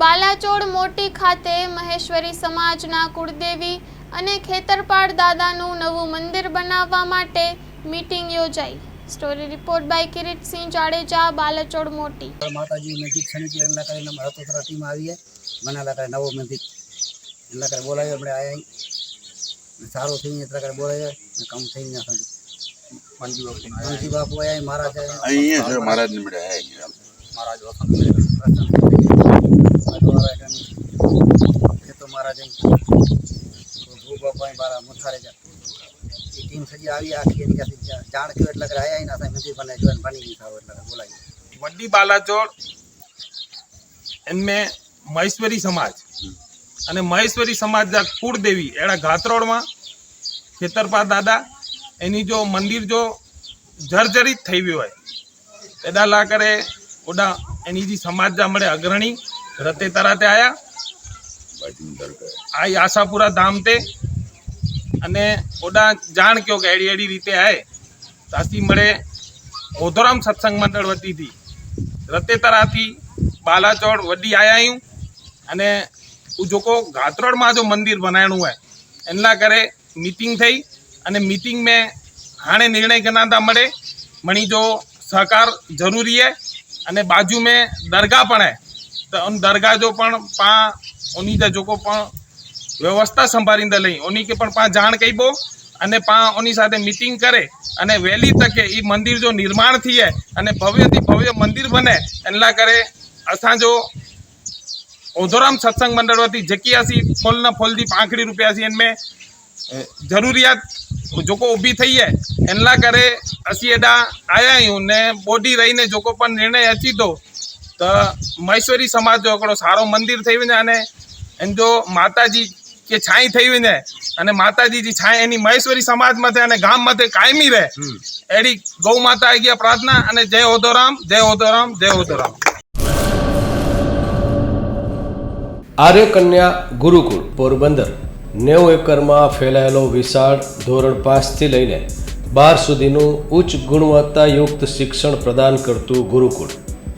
બાલાચોડ મોટી ખાતે મહેશ્વરી સમાજના કુળદેવી અને ખેતરપાળ દાદાનું નવું મંદિર બનાવવા માટે મીટિંગ યોજાઈ. Story report by Kiritsinh Jadeja Balachod Moti. માતાજી નજીક ક્ષણિક એના કરીને અમારા હતોતરા ટીમ આવી છે મને લાગે નવો મંદિર. એના કરે બોલાવ્યો આપણે આયા ને સારું થઈ એટલા કરે બોલાવ્યો ને કામ થઈ ગયા સમજો મનજી બાપુ આયા મહારાજ આયા અહીંયા છે મહારાજ ને મળ્યા અહીંયા મહારાજ વસંત મારા જઈ ભૂ બાપા મારા મુથારે જા. એ ટીમ સજી આવી આખી એની કાથી જાણ કયો એટલે રહ્યા ના થાય મંદિર બને જો બની ગઈ થાવ એટલે બોલાવી વડ્ડી બાલાચોર એમને મહેશ્વરી સમાજ અને મહેશ્વરી સમાજના કુળદેવી એના ઘાતરોડમાં ખેતરપા દાદા, એની જો મંદિર જો જર્જરિત થઈ ગયું હોય પેદાલા કરે ઓડા એની જે સમાજ જા મળે અગ્રણી રતે તરાતે આવ્યા આ આશાપુરા ધામ તે. અને ઓડા જાણ કયો કે એડી એડી રીતે આય તાસી મળે મોધોરામ સત્સંગ મંડળ વતીથી. રતેતરાથી બાલાચોડ વડી આયાયું. અને જોકો ગાત્રોડમાં જો મંદિર બનાવ્યું હોય એના કરે મીટિંગ થઈ. અને મીટિંગ મેં હાણે નિર્ણય કરનાતા મળે. મણી જો સહકાર જરૂરી હે. અને બાજુ મેં દરગાહ પણ હે. તો દરગાહ જો પણ પા ઓની જોકો પણ વ્યવસ્થા સંભાળીને લઈ ઓની કે પણ પા જાણ કહીબો અને પા ઓની સાથે મિટિંગ કરે અને વહેલી તકે એ મંદિર જો નિર્માણ થઈએ અને ભવ્યથી ભવ્ય મંદિર બને એટલા કરે અસાંજો ઓધોરામ સત્સંગ મંડળ વતી જકિયાસી ફોલના ફોલથી પાંખડી રૂપિયાસી એનમે જરૂરિયાત જોકો ઊભી થઈએ એટલા કરે અસી એડા આયા હું ને બોડી રહીને જોકો પણ નિર્ણય અચી દો તો મહેશ્વરી સમાજ એકડો સારો મંદિર થઈને અને એમ જો માતાજી કે છાંય થયું ને અને માતાજી જે છાંય એની મહેશ્વરી સમાજ મથે અને ગામ મથે કાયમી રહે એડી ગૌ માતા આવી ગયા પ્રાર્થના અને જય ઓધોરામ જય ઓધોરામ જય ઓધોરામ આર્ય કન્યા ગુરુકુળ પોરબંદર. નેવું એકરમાં ફેલાયેલો વિશાળ ધોરણ પાંચથી લઈને બાર સુધીનું ઉચ્ચ ગુણવત્તાયુક્ત શિક્ષણ પ્રદાન કરતું ગુરુકુળ.